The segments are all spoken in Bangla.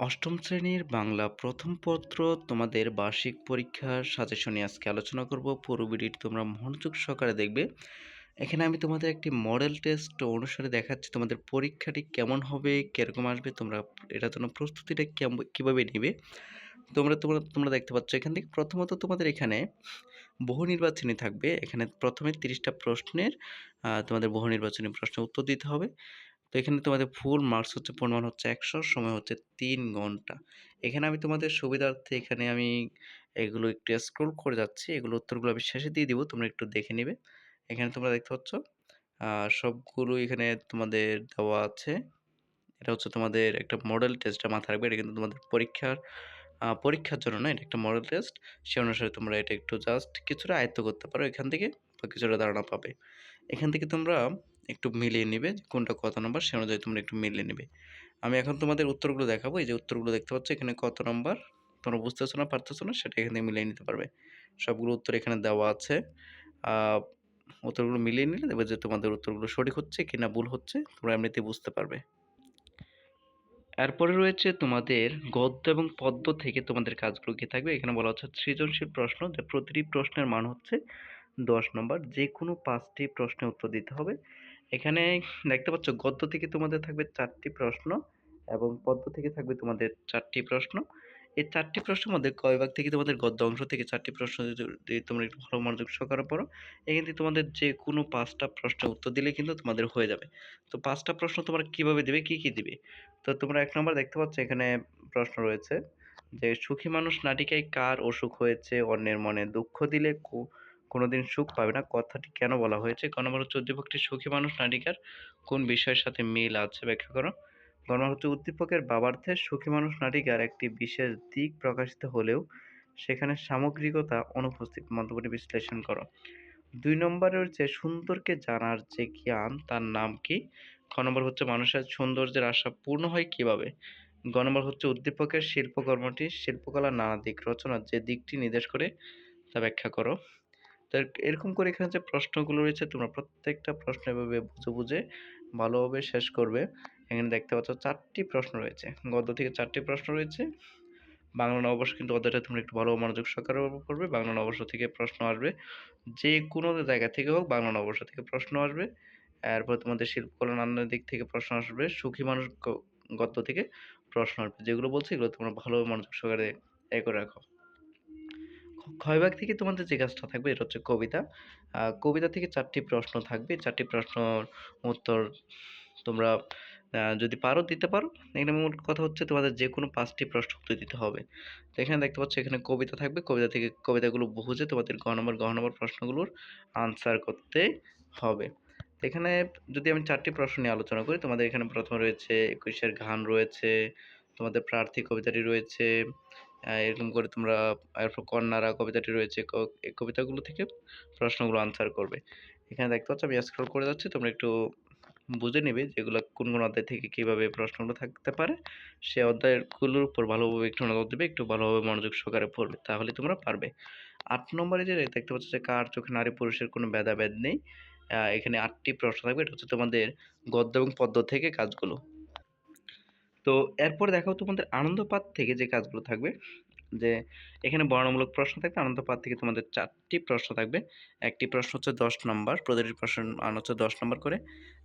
অষ্টম শ্রেণির বাংলা প্রথম পত্র তোমাদের বার্ষিক পরীক্ষার সাজেশন আজকে আলোচনা করব। পুরো ভিডিওটি তোমরা মনোযোগ সহকারে দেখবে। এখানে আমি তোমাদের একটি মডেল টেস্ট অনুসারে দেখাচ্ছি তোমাদের পরীক্ষাটি কেমন হবে, কীরকম আসবে, তোমরা এটার জন্য প্রস্তুতিটা কীভাবে নেবে। তোমরা তোমরা তোমরা দেখতে পাচ্ছ এখান থেকে প্রথমত তোমাদের এখানে বহু নির্বাচনী থাকবে। এখানে প্রথমে তিরিশটা প্রশ্নের তোমাদের বহু নির্বাচনী প্রশ্নের উত্তর দিতে হবে। তো এখানে তোমাদের ফুল মার্কস হচ্ছে, পরিমাণ হচ্ছে একশো, সময় হচ্ছে তিন ঘণ্টা। এখানে আমি তোমাদের সুবিধার্থে এখানে আমি এগুলো একটু স্ক্রোল করে যাচ্ছি, এগুলো উত্তরগুলো আমি শেষে দিয়ে দিব, তোমরা একটু দেখে নিবে। এখানে তোমরা দেখতে পাচ্ছ সবগুলো এখানে তোমাদের দেওয়া আছে। এটা হচ্ছে তোমাদের একটা মডেল টেস্টটা মাথায় রাখবে, এটা কিন্তু তোমাদের পরীক্ষার পরীক্ষার জন্য না, এটা একটা মডেল টেস্ট সে অনুসারে তোমরা এটা একটু জাস্ট কিছুটা আয়ত্ত করতে পারো এখান থেকে, বা কিছুটা ধারণা পাবে। এখান থেকে তোমরা একটু মিলিয়ে নেবে, কোনটা কত নম্বর সে অনুযায়ী তোমরা একটু মিলিয়ে নেবে। আমি এখন তোমাদের উত্তরগুলো দেখাবো, এই যে উত্তরগুলো দেখতে পাচ্ছ, এখানে কত নম্বর? তোমরা বুঝতেছো না, পারতেছো না, সেটা এখানে মিলিয়ে নিতে পারবে। সবগুলো উত্তর এখানে দেওয়া আছে। উত্তরগুলো মিলিয়ে নিলে দেখবে যে তোমাদের উত্তরগুলো সঠিক হচ্ছে কি না ভুল হচ্ছে, তোমরা এমনিতেই বুঝতে পারবে। এরপরে রয়েছে তোমাদের গদ্য এবং পদ্য থেকে তোমাদের কাজগুলো কি থাকবে? এখানে বলা হচ্ছে সৃজনশীল প্রশ্ন, যে প্রতিটি প্রশ্নের মান হচ্ছে দশ নম্বর। যে কোনো পাঁচটি প্রশ্নের উত্তর দিতে হবে। এখানে দেখতে পাচ্ছ গদ্য থেকে তোমাদের থাকবে চারটি প্রশ্ন এবং পদ্য থেকে থাকবে তোমাদের চারটি প্রশ্ন। এই চারটি প্রশ্নের মধ্যে কয় ভাগ থেকে তোমাদের গদ্য অংশ থেকে চারটি প্রশ্ন যদি তোমরা একটু ভালো মনোযোগ সহকারে পড়ো। এখান থেকে তোমাদের যে কোনো পাঁচটা প্রশ্নের উত্তর দিলে কিন্তু তোমাদের হয়ে যাবে। তো পাঁচটা প্রশ্ন তোমরা কীভাবে দিবে, কি কি দিবে? তো তোমরা এক নম্বর দেখতে পাচ্ছ এখানে প্রশ্ন রয়েছে যে, সুখী মানুষ নাটিকায় কার অসুখ হয়েছে? অন্যের মনে দুঃখ দিলে কো- কোনোদিন সুখ পাবে না। কথাটি কেন বলা হয়েছে? ক নম্বর হচ্ছে উদ্দীপকটি সুখী মানুষ? নাটিকার কোন বিষয়ের সাথে মিল আছে ব্যাখ্যা করো। গ নম্বর হচ্ছে, উদ্দীপকের বাবার্থে সুখী মানুষ নাটিকার একটি বিশেষ দিক প্রকাশিত হলেও সেখানে সামগ্রিকতা অনুপস্থিত। মন্তব্যটি বিশ্লেষণ করো। দুই নম্বরে হচ্ছে সুন্দরকে জানার যে জ্ঞান, তার নাম কি? খ নম্বর হচ্ছে, মানুষের সৌন্দর্যের আশা পূর্ণ হয় কীভাবে? গ নম্বর হচ্ছে, উদ্দীপকের শিল্পকর্মটি শিল্পকলার নানা দিক রচনার যে দিকটি নির্দেশ করে তা ব্যাখ্যা করো। এরকম করে এখানে যে প্রশ্নগুলো রয়েছে, তোমরা প্রত্যেকটা প্রশ্ন এভাবে বুঝে বুঝে ভালোভাবে শেষ করবে। এখানে দেখতে পাচ্ছ চারটি প্রশ্ন রয়েছে। গদ্য থেকে চারটি প্রশ্ন রয়েছে। বাংলা নববর্ষ কিন্তু অধ্যায়টা তোমরা একটু ভালো মনোযোগ সহকারে করবে। বাংলা নববর্ষ থেকে প্রশ্ন আসবে। যে কোনো জায়গা থেকে হোক বাংলা নববর্ষ থেকে প্রশ্ন আসবে। এরপর তোমাদের শিল্পকলা নানান দিক থেকে প্রশ্ন আসবে। সুখী মানুষ গদ্য থেকে প্রশ্ন আসবে। যেগুলো বলছি এগুলো তোমরা ভালোভাবে মনোযোগ সহকারে এ করে রাখো। ক্ষয়ভাগ থেকে তোমাদের যে কাজটা থাকবে এটা হচ্ছে কবিতা। কবিতা থেকে চারটি প্রশ্ন থাকবে। চারটি প্রশ্নর উত্তর তোমরা যদি পারো দিতে পারো। এখানে মূল কথা হচ্ছে তোমাদের যে কোনো পাঁচটি প্রশ্ন উত্তর দিতে হবে। তো এখানে দেখতে পাচ্ছ, এখানে কবিতা থাকবে। কবিতা থেকে কবিতাগুলো বুঝে তোমাদের গ নম্বর গ নম্বর প্রশ্নগুলোর আনসার করতে হবে। তো এখানে যদি আমি চারটি প্রশ্ন নিয়ে আলোচনা করি, তোমাদের এখানে প্রথমে রয়েছে, একুশের গান রয়েছে, তোমাদের প্রার্থী কবিতাটি রয়েছে এরকম করে তোমরা এরপর কন্যারা কবিতাটি রয়েছে এই কবিতাগুলো থেকে প্রশ্নগুলো আনসার করবে। এখানে দেখতে পাচ্ছ আমি স্ক্রল করে যাচ্ছি, তোমরা একটু বুঝে নেবে যেগুলো কোন কোন অধ্যায় থেকে কীভাবে প্রশ্নগুলো থাকতে পারে। সে অধ্যায়গুলোর উপর ভালোভাবে একটু নজর দেবে, একটু ভালোভাবে মনোযোগ সহকারে পড়বে, তাহলে তোমরা পারবে। আট নম্বরে যে দেখতে পাচ্ছ যে কার চোখে নারী পুরুষের কোনো ভেদাভেদ নেই এখানে আটটি প্রশ্ন থাকবে, এটা হচ্ছে তোমাদের গদ্য এবং পদ্য থেকে কাজগুলো। তো এরপর দেখাও তোমাদের আনন্দপাত থেকে যে কাজগুলো থাকবে। যে এখানে বর্ণমূলক প্রশ্ন থাকবে, আনন্দপাত থেকে তোমাদের চারটি প্রশ্ন থাকবে। একটি প্রশ্ন হচ্ছে দশ নম্বর, প্রতিটি প্রশ্ন মান হচ্ছে দশ নম্বর করে।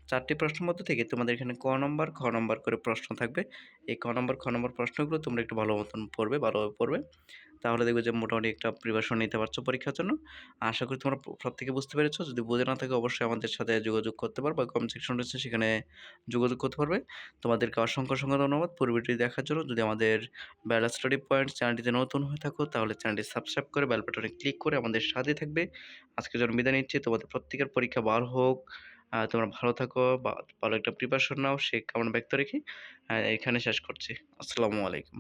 চারটি প্রশ্নের মধ্যে থেকে তোমাদের এখানে ক নম্বর, খ নম্বর করে প্রশ্ন থাকবে। এই ক নম্বর, খ নম্বর প্রশ্নগুলো তোমরা একটু ভালো মতন পড়বে, ভালোভাবে পড়বে। তাহলে দেখবে যে মোটামুটি একটা প্রিপারেশন নিতে পারছ পরীক্ষার জন্য। আশা করি তোমরা প্রত্যেকে বুঝতে পেরেছ। যদি বুঝে না থাকে অবশ্যই আমাদের সাথে যোগাযোগ করতে পারবে কমেন্ট সেকশন রয়েছে, সেখানে যোগাযোগ করতে পারবে। তোমাদেরকে অসংখ্য অসংখ্য ধন্যবাদ। পূর্বটি দেখার জন্য। যদি আমাদের বেলা স্টাডি পয়েন্ট চ্যানেলটিতে নতুন হয়ে থাকো, তাহলে চ্যানেলটি সাবস্ক্রাইব করে বেল বাটনে ক্লিক করে আমাদের সাথে থাকবে। আজকের জন্য বিদায় নিচ্ছি। তোমাদের প্রত্যেকের পরীক্ষা ভালো হোক। তোমরা ভালো থাকো, বা, ভালো একটা প্রিপারেশন নাও, সে কামনা ব্যক্ত রেখে এখানে শেষ করছি। আসসালামু আলাইকুম।